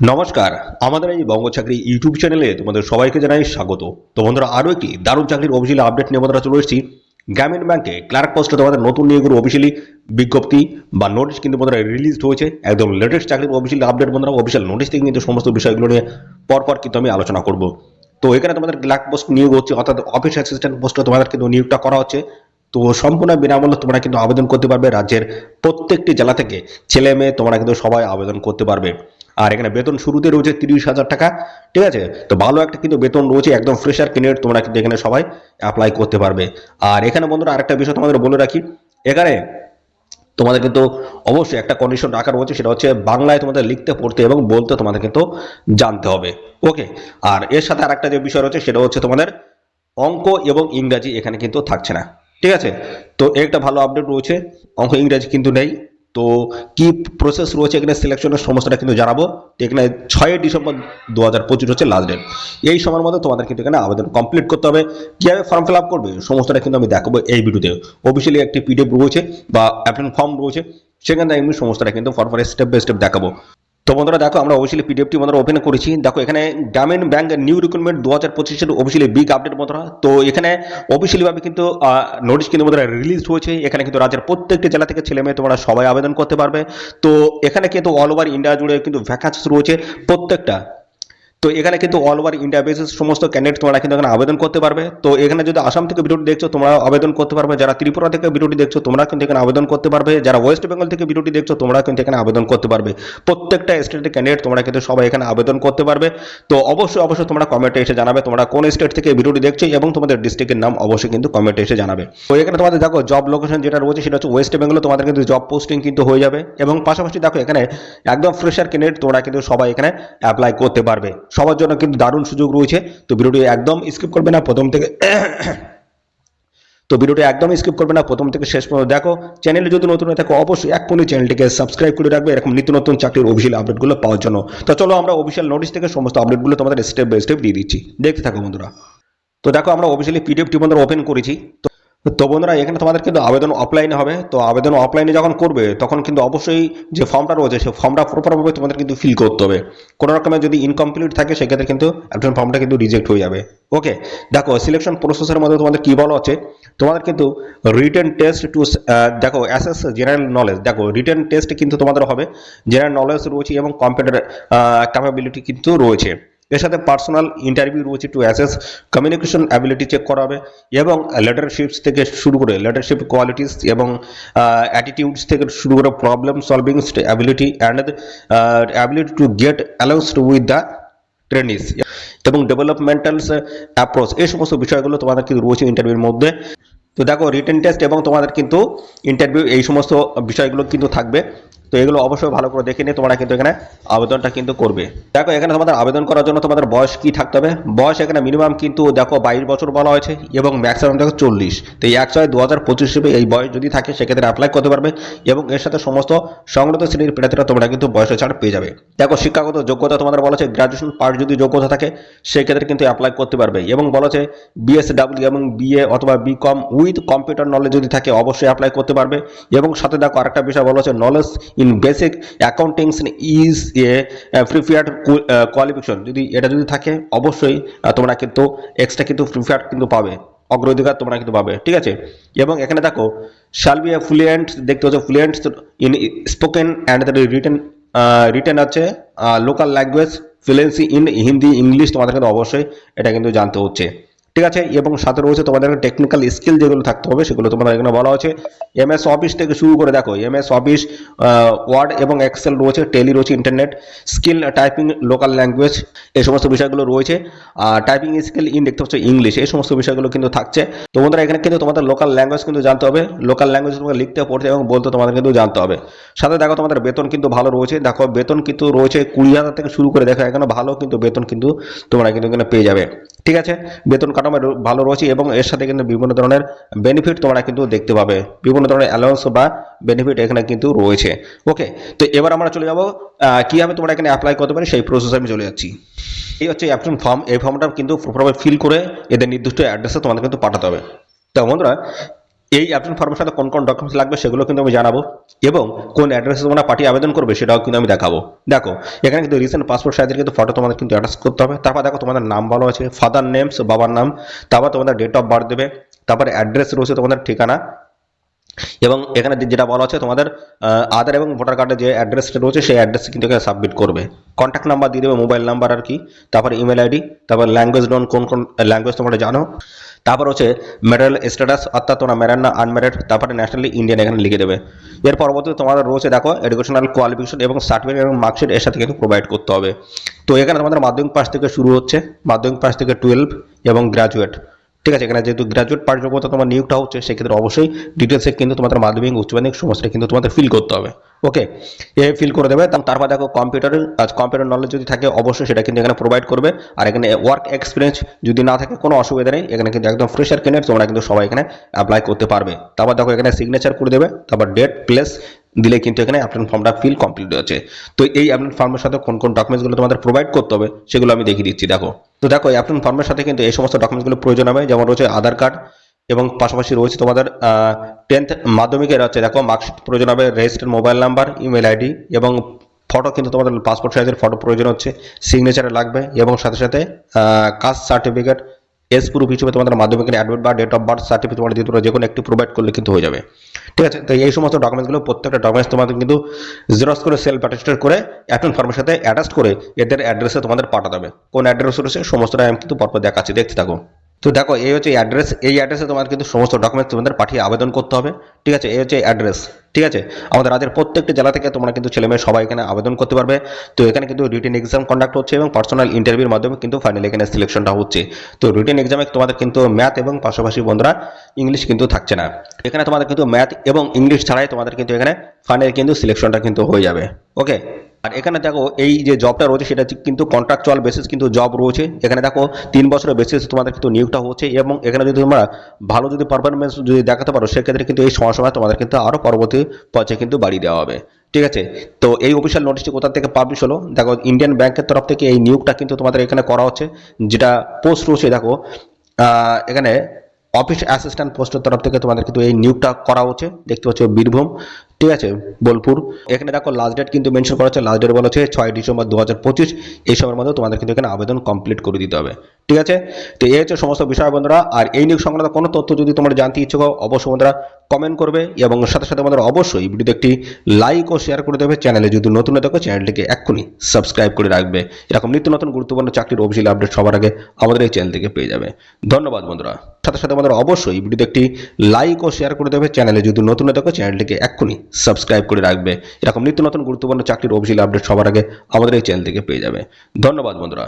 নমস্কার, আমাদের এই বঙ্গ চাকরি ইউটিউব চ্যানেলে তোমাদের সবাইকে জানাই স্বাগত। তো বন্ধুরা, আরও একটি দারুণ চাকরির অফিসিয়ালি আপডেট নিয়ে বন্ধুরা চলে এসেছি। গ্রামীণ ব্যাংকে ক্লার্ক পোস্টে তোমাদের নতুন নিয়োগের অফিসিয়ালি বিজ্ঞপ্তি বা নোটিশ কিন্তু বন্ধুরা রিলিজ হয়েছে। একদম লেটেস্ট চাকরির অফিসিয়ালি আপডেট বন্ধুরা অফিসিয়াল নোটিশ থেকে কিন্তু সমস্ত বিষয়গুলো নিয়ে পরপর কিন্তু আমি আলোচনা করব। তো এখানে তোমাদের ক্লার্ক পোস্ট নিয়োগ হচ্ছে, অর্থাৎ অফিস অ্যাসিস্ট্যান্ট পোস্টে তোমাদের কিন্তু নিয়োগটা করা হচ্ছে। তো সম্পূর্ণ বিনামূল্যে তোমরা কিন্তু আবেদন করতে পারবে, রাজ্যের প্রত্যেকটি জেলা থেকে ছেলে মেয়ে তোমরা কিন্তু সবাই আবেদন করতে পারবে। আর এখানে বেতন শুরুতে রয়েছে তিরিশ হাজার টাকা, ঠিক আছে? তো ভালো একটা কিন্তু বেতন রয়েছে, একদম ফ্রেশার ক্যান্ডিডেট তোমরা কিন্তু এখানে সবাই অ্যাপ্লাই করতে পারবে। আর এখানে বন্ধুরা আরেকটা বিষয় তোমাদের বলে রাখি, এখানে তোমাদের কিন্তু অবশ্যই একটা কন্ডিশন রাখা রয়েছে, সেটা হচ্ছে বাংলায় তোমাদের লিখতে, পড়তে এবং বলতে তোমাদের কিন্তু জানতে হবে ওকে আর এর সাথে আরেকটা যে বিষয় রয়েছে, সেটা হচ্ছে তোমাদের অঙ্ক এবং ইংরাজি এখানে কিন্তু থাকছে না, ঠিক আছে? তো একটা ভালো আপডেট রয়েছে, অঙ্ক ইংরাজি কিন্তু নেই তো কি প্রসেস রয়েছে এখানে সিলেকশনের সমস্যাটা কিন্তু জানাব। তো এখানে ছয়ই ডিসেম্বর দু হাজার পঁচিশ হচ্ছে লাস্ট ডেট এই সময়ের মধ্যে তোমাদের কিন্তু এখানে আবেদন কমপ্লিট করতে হবে। কীভাবে ফর্ম ফিল আপ করবে, সমস্তটা কিন্তু আমি দেখাবো এই ভিডিওতে অফিসিয়ালি একটি পিডিএফ রয়েছে বা অ্যাপ্লিকেশন ফর্ম রয়েছে। সেখানে আমি সমস্তটা কিন্তু ফর স্টেপ বাই স্টেপ দেখাবো। তো বন্ধুরা দেখো, আমরা অফিসিয়ালি পিডিএফটি বন্ধুরা ওপেন করেছি। দেখো, এখানে গ্রামীণ ব্যাংক নিউ রিক্রুটমেন্ট দু হাজার পঁচিশের অফিসিয়ালি বিগ আপডেট বন্ধুরা। তো এখানে অফিসিয়ালি ভাবে কিন্তু নোটিশ কিন্তু বন্ধুরা রিলিজ হয়েছে। এখানে কিন্তু রাজ্যের প্রত্যেকটি জেলা থেকে ছেলে মেয়ে তোমরা সবাই আবেদন করতে পারবে। তো এখানে কিন্তু অল ওভার ইন্ডিয়া জুড়ে কিন্তু ভ্যাকান্সি রয়েছে প্রত্যেকটা। তো এখানে কিন্তু অল ওভার ইন্ডিয়া বেসিস সমস্ত ক্যান্ডিডেট তোমরা কিন্তু এখানে আবেদন করতে পারবে। তো এখানে যদি আসাম থেকে ভিডিওটি দেখছ তোমরা আবেদন করতে পারবে। যারা ত্রিপুরা থেকে ভিডিওটি দেখছ তোমরা কিন্তু এখানে আবেদন করতে পারবে। যারা ওয়েস্ট বেঙ্গল থেকে ভিডিওটি দেখছ তোমরা কিন্তু এখানে আবেদন করতে পারবে। প্রত্যেকটা স্টেটের ক্যান্ডিডেট তোমরা কিন্তু সবাই এখানে আবেদন করতে পারবে। তো অবশ্যই অবশ্যই তোমরা কমেন্টে এসে জানাবে তোমরা কোন স্টেট থেকে ভিডিওটি দেখছ এবং তোমাদের ডিস্ট্রিক্টের নাম অবশ্যই কিন্তু কমেন্টে এসে জানাবে। তো এখানে তোমাদের দেখো জব লোকেশন যেটা রয়েছে সেটা হচ্ছে ওয়েস্ট বেঙ্গলে তোমাদের কিন্তু জব পোস্টিং কিন্তু হয়ে যাবে। এবং পাশাপাশি দেখো এখানে একদম ফ্রেশার ক্যান্ডিডেট তোমরা কিন্তু সবাই এখানে অ্যাপ্লাই করতে পারবে। সবার জন্য কিন্তু দারুণ সুযোগ রয়েছে। তো ভিডিওটি একদম স্কিপ করবে না, প্রথম থেকে তো ভিডিওটি একদম স্কিপ করবে না, প্রথম থেকে শেষ পর্যন্ত দেখো। চ্যানেলে যদি নতুন হয়ে থাকো, অবশ্যই এক কোণে চ্যানেলটিকে সাবস্ক্রাইব করে রাখবে, এরকম নিত্য নতুন চাকরির অফিসিয়াল আপডেটগুলো পাওয়ার জন্য। তো চলো আমরা অফিসিয়াল নোটিশ থেকে সমস্ত আপডেটগুলো তোমাদের স্টেপ বাই স্টেপ দিয়ে দিচ্ছি। দেখতে থাকো বন্ধুরা। তো দেখো আমরা অফিসিয়ালি পিডিএফটি বন্ধুরা ওপেন করেছি। তো তো বন্ধুরা, এখানে তোমাদের কিন্তু আবেদন অফলাইনে হবে। তো আবেদন অফলাইনে যখন করবে, তখন কিন্তু অবশ্যই যে ফর্মটা রয়েছে সেই ফর্মটা প্রপারভাবে তোমাদের কিন্তু ফিল করতে হবে। কোনো রকমের যদি ইনকমপ্লিট থাকে, সেক্ষেত্রে কিন্তু অ্যাপ্লিকেশন ফর্মটা কিন্তু রিজেক্ট হয়ে যাবে। ওকে দেখো সিলেকশন প্রসেসের মধ্যে তোমাদের কী বলা হচ্ছে? তোমাদের কিন্তু রিটেন টেস্ট টু দেখো অ্যাসেস জেনারেল নলেজ দেখো রিটেন টেস্ট কিন্তু তোমাদের হবে। জেনারেল নলেজ রয়েছে এবং কম্পিউটার ক্যাপাবিলিটি কিন্তু রয়েছে। এর সাথে পার্সোনাল ইন্টারভিউ রয়েছে to assess communication ability check করা হবে এবং লিডারশিপস থেকে শুরু করে লিডারশিপ কোয়ালিটিস এবং অ্যাটিটিউডস থেকে শুরু করে problem solving ability and ability to get along with the trainees এবং ডেভেলপমেন্টাল অ্যাপ্রোচ এই সমস্ত বিষয়গুলো তোমাদের কিন্তু রয়েছে ইন্টারভিউর মধ্যে। তো দেখো রিটেন টেস্ট এবং তোমাদের কিন্তু ইন্টারভিউ এই সমস্ত বিষয়গুলো কিন্তু থাকবে। তো এগুলো অবশ্যই ভালো করে দেখে নিয়ে তোমরা কিন্তু এখানে আবেদনটা কিন্তু করবে। দেখো এখানে তোমাদের আবেদন করার জন্য তোমাদের বয়স কি থাকতে হবে? বয়স এখানে মিনিমাম কিন্তু দেখো বাইশ বছর বলা হয়েছে এবং ম্যাক্সিমাম দেখো চল্লিশ। তো এই এক ছয় দু হাজার পঁচিশ হিসেবে এই বয়স যদি থাকে সেক্ষেত্রে অ্যাপ্লাই করতে পারবে এবং এর সাথে সমস্ত সংগত শ্রেণির প্রার্থীরা তোমরা কিন্তু বয়সের ছাড় পেয়ে যাবে। দেখো শিক্ষাগত যোগ্যতা তোমাদের বলা হচ্ছে গ্রাজুয়েশন পার্ট যদি যোগ্যতা থাকে সেক্ষেত্রে কিন্তু অ্যাপ্লাই করতে পারবে এবং বলা হচ্ছে বিএসডাব্লিউ এবং বিএ অথবা বিকম উইথ কম্পিউটার নলেজ যদি থাকে, অবশ্যই অ্যাপ্লাই করতে পারবে। এবং সাথে দেখো আরেকটা বিষয় বলা হচ্ছে knowledge in basic accountings is a preferred qualification যদি এটা যদি থাকে, অবশ্যই তোমরা কিন্তু এক্সট্রা কিন্তু প্রিফার্ড কিন্তু পাবে। অগ্রাধিকার তোমরা কিন্তু পাবে, ঠিক আছে? এবং এখানে দেখো শাল বি এ ফ্লুয়েন্ট দেখতে হচ্ছে fluent in spoken and written written আছে local language fluency in Hindi, English তোমাদের কিন্তু অবশ্যই এটা কিন্তু জানতে হচ্ছে। ঠিক আছে? এবং সাথে রয়েছে তোমাদের টেকনিক্যাল স্কিল যেগুলো থাকতে হবে, সেগুলো তোমাদের এখানে বলা হচ্ছে এমএস অফিস থেকে শুরু করে দেখো এমএস অফিস ওয়ার্ড এবং এক্সেল রয়েছে টেলি রয়েছে internet skill typing local language এই সমস্ত বিষয়গুলো রয়েছে। আর টাইপিং স্কিল ইন দেখতে হচ্ছে ইংলিশ এই সমস্ত বিষয়গুলো কিন্তু থাকছে। তোমাদের এখানে কিন্তু তোমাদের লোকাল ল্যাঙ্গুয়েজ কিন্তু জানতে হবে। লোকাল ল্যাঙ্গুয়েজ তোমাকে লিখতে, পড়তে এবং বলতে তোমাদের কিন্তু জানতে হবে। সাথে দেখো, তোমাদের বেতন কিন্তু ভালো রয়েছে। দেখো, বেতন কিন্তু রয়েছে কুড়ি হাজার থেকে শুরু করে, দেখো, এখানে ভালো কিন্তু বেতন কিন্তু তোমরা কিন্তু এখানে পেয়ে যাবে। ঠিক আছে? বেতন কাঠামো ভালো রয়েছে এবং এর সাথে কিন্তু বিভিন্ন ধরনের বেনিফিট তোমরা কিন্তু দেখতে পাবে। বিভিন্ন ধরনের অ্যালাউন্স বা বেনিফিট এখানে কিন্তু রয়েছে। ওকে তো এবার আমরা চলে যাব কীভাবে তোমরা এখানে অ্যাপ্লাই করতে পারি সেই প্রসেসে আমি চলে যাচ্ছি। এই হচ্ছে অ্যাপ্লিকেশন ফর্ম এই ফর্মটা কিন্তু প্রপারভাবে ফিল করে এদের নির্দিষ্ট অ্যাড্রেসে তোমাদের কিন্তু পাঠাতে হবে। তো বন্ধুরা এই অ্যাপ্লিকেশন ফর্মের সাথে কোন কোন ডকুমেন্টস লাগবে সেগুলো কিন্তু আমি জানাব এবং কোন অ্যাড্রেসে তোমরা পার্টি আবেদন করবে সেটাও কিন্তু আমি দেখাবো। দেখো, এখানে কিন্তু রিসেন্ট পাসপোর্ট সাইজের কিন্তু ফটো তোমাদের কিন্তু অ্যাটাচ করতে হবে। তারপর দেখো তোমাদের নাম বলা আছে ফাদার নেমস বাবার নাম, তারপর তোমাদের ডেট অফ বার্থ দেবে, তারপর অ্যাড্রেস রয়েছে তোমাদের ঠিকানা এবং এখানে যেটা বলা হচ্ছে তোমাদের আধার এবং ভোটার কার্ডে যে অ্যাড্রেসটা রয়েছে, সেই অ্যাড্রেস কিন্তু এখানে সাবমিট করবে। কন্ট্যাক্ট নাম্বার দিয়ে দেবে মোবাইল নাম্বার আর কি, তারপর ইমেল আইডি তারপর ল্যাঙ্গুয়েজ ডোন কোন কোন ল্যাঙ্গুয়েজ তোমরা জানো। তারপর হচ্ছে ম্যারিটাল স্ট্যাটাস অর্থাৎ তোমরা ম্যারেড না আনম্যারেড তারপরে ন্যাশনালি ইন্ডিয়ান এখানে লিখে দেবে। এর পরবর্তীতে তোমাদের রয়েছে দেখো এডুকেশনাল কোয়ালিফিকেশন এবং সার্টিফিকেট এবং মার্কশিট এর সাথে কিন্তু প্রোভাইড করতে হবে। তো এখানে তোমাদের মাধ্যমিক পাস থেকে শুরু হচ্ছে, মাধ্যমিক পাস থেকে টুয়েলভ এবং গ্রাজুয়েট ঠিক আছে, এখানে যেহেতু গ্রাজুয়েট পাস যোগ্যতা তোমার নিয়োগটা হচ্ছে, সেক্ষেত্রে অবশ্যই ডিটেলসে কিন্তু তোমাদের মাধ্যমিক, উচ্চ মাধ্যমিক সমস্ত কিন্তু তোমাদের ফিল করতে হবে। ওকে এ ফিল করে দেবে, তার- তারপর দেখো কম্পিউটারের কম্পিউটার নলেজ যদি থাকে, অবশ্যই সেটা কিন্তু এখানে প্রোভাইড করবে। আর এখানে ওয়ার্ক এক্সপিরিয়েন্স যদি না থাকে, কোনো অসুবিধা নেই, এখানে কিন্তু একদম ফ্রেশার ক্যান্ডিডেট তোমরা কিন্তু সবাই এখানে অ্যাপ্লাই করতে পারবে। তারপর দেখো এখানে সিগনেচার করে দেবে, তারপর ডেট প্লেস দিলে কিন্তু এখানে অ্যাপ্লিকেশন ফর্মটা ফিল কমপ্লিট হয়েছে তো এই অ্যাপ্লিকেশন ফর্মের সাথে কোন কোন ডকুমেন্টসগুলো তোমাদের প্রোভাইড করতে হবে, সেগুলো আমি দেখিয়ে দিচ্ছি, দেখো। তো দেখো অ্যাপ্লিকেশন ফর্মের সাথে কিন্তু এই সমস্ত ডকুমেন্টসগুলো প্রয়োজন হবে, যেমন রয়েছে আধার কার্ড এবং পাশাপাশি রয়েছে তোমাদের টেন্থ মাধ্যমিকের হচ্ছে, দেখো মার্কশিট প্রয়োজন হবে registered mobile number email ID এবং ফটো কিন্তু তোমাদের পাসপোর্ট সাইজের ফটো প্রয়োজন হচ্ছে সিগনেচার লাগবে এবং সাথে সাথে কাস্ট সার্টিফিকেট এস প্রুফ হিসেবে তোমাদের মাধ্যমিকের অ্যাডমিট বা ডেট অফ বার্থ সার্টিফিকেট তোমরা দিতে যে কোনো একটি প্রোভাইড করলে কিন্তু হয়ে যাবে। ঠিক আছে? তো এই সমস্ত ডকুমেন্টসগুলো প্রত্যেকটা ডকুমেন্টস তোমাদের কিন্তু জেরক্স করে সেলফ অ্যাটেস্টেড করে অ্যাপ্লিকেশন ফর্মের সাথে অ্যাটাচ করে এদের অ্যাড্রেসে তোমাদের পাঠাতে হবে। কোন অ্যাড্রেস রয়েছে, সমস্তটা আমি কিন্তু পরপর দেখাচ্ছি। দেখতে থাকো তো দেখো, এই হচ্ছে অ্যাড্রেস এই অ্যাড্রেসে তোমার কিন্তু সমস্ত ডকুমেন্টস তোমাদের পাঠিয়ে আবেদন করতে হবে, ঠিক আছে? এই হচ্ছে অ্যাড্রেস ঠিক আছে? আমাদের রাজ্যের প্রত্যেকটি জেলা থেকে তোমরা কিন্তু ছেলে মেয়ে সবাই এখানে আবেদন করতে পারবে। তো এখানে কিন্তু রিটেন এক্সাম কন্ডাক্ট হচ্ছে এবং পার্সোনাল ইন্টারভিউর মাধ্যমে কিন্তু ফাইনালি এখানে সিলেকশনটা হচ্ছে। তো রিটেন এক্সামে তোমাদের কিন্তু ম্যাথ এবং পাশাপাশি বন্ধুরা ইংলিশ কিন্তু থাকছে না। এখানে তোমাদের কিন্তু ম্যাথ এবং ইংলিশ ছাড়াই তোমাদের কিন্তু এখানে ফাইনালি কিন্তু সিলেকশনটা কিন্তু হয়ে যাবে ওকে আর এখানে দেখো, এই যে জবটা রয়েছে সেটা কিন্তু কন্ট্রাকচুয়াল বেসিস কিন্তু জব রয়েছে। এখানে দেখো, তিন বছরের বেসিস তোমাদের কিন্তু নিয়োগটা হচ্ছে এবং এখানে যদি তোমরা ভালো যদি পারফরমেন্স যদি দেখাতে পারো, সেক্ষেত্রে কিন্তু এই সময় সময় তোমাদের কিন্তু আরও পরবর্তী পর্যায়ে কিন্তু বাড়িয়ে দেওয়া হবে। ঠিক আছে? তো এই অফিসিয়াল নোটিশটি কোথা থেকে পাবলিশ হলো? দেখো ইন্ডিয়ান ব্যাংকের তরফ থেকে এই নিয়োগটা কিন্তু তোমাদের এখানে করা হচ্ছে, যেটা পোস্ট রয়েছে দেখো এখানে অফিস অ্যাসিস্ট্যান্ট পোস্টের তরফ থেকে তোমাদের কিন্তু এই নিয়োগটা করা হচ্ছে। দেখতে পাচ্ছ বীরভূম। ঠিক আছে, বোলপুর। এখানে দেখো লাস্ট ডেট কিন্তু মেনশন করা হচ্ছে লাস্ট ডেট বলা হচ্ছে ছয় ডিসেম্বর দু হাজার পঁচিশ। এই সময়ের মধ্যে তোমাদের কিন্তু এখানে আবেদন কমপ্লিট করে দিতে হবে। ঠিক আছে? তো এই হচ্ছে সমস্ত বিষয় বন্ধুরা। আর এই নিয়োগ সংক্রান্ত কোনো তথ্য যদি তোমরা জানতে ইচ্ছুক অবশ্যই বন্ধুরা কমেন্ট করবে এবং সাথে সাথে আমাদের অবশ্যই ভিডিওতে একটি লাইক ও শেয়ার করে দেবে। চ্যানেলে যদি নতুন হয়ে থাকো চ্যানেলটিকে এক্ষুনি সাবস্ক্রাইব করে রাখবে। এরকম নিত্য নতুন গুরুত্বপূর্ণ চাকরির অফিসিয়াল আপডেট সবার আগে আমাদের এই চ্যানেল থেকে পেয়ে যাবে। ধন্যবাদ বন্ধুরা। সাথে সাথে আমাদের অবশ্যই ভিডিওতে একটি লাইক ও শেয়ার করে দেবে। চ্যানেলে যদি নতুন হয়ে থাকো চ্যানেলটিকে এক্ষুনি সাবস্ক্রাইব করে রাখবে। এরকম নিত্য নতুন গুরুত্বপূর্ণ চাকরির অফিসিয়াল আপডেট সবার আগে আমাদের এই চ্যানেল থেকে পেয়ে যাবে। ধন্যবাদ বন্ধুরা।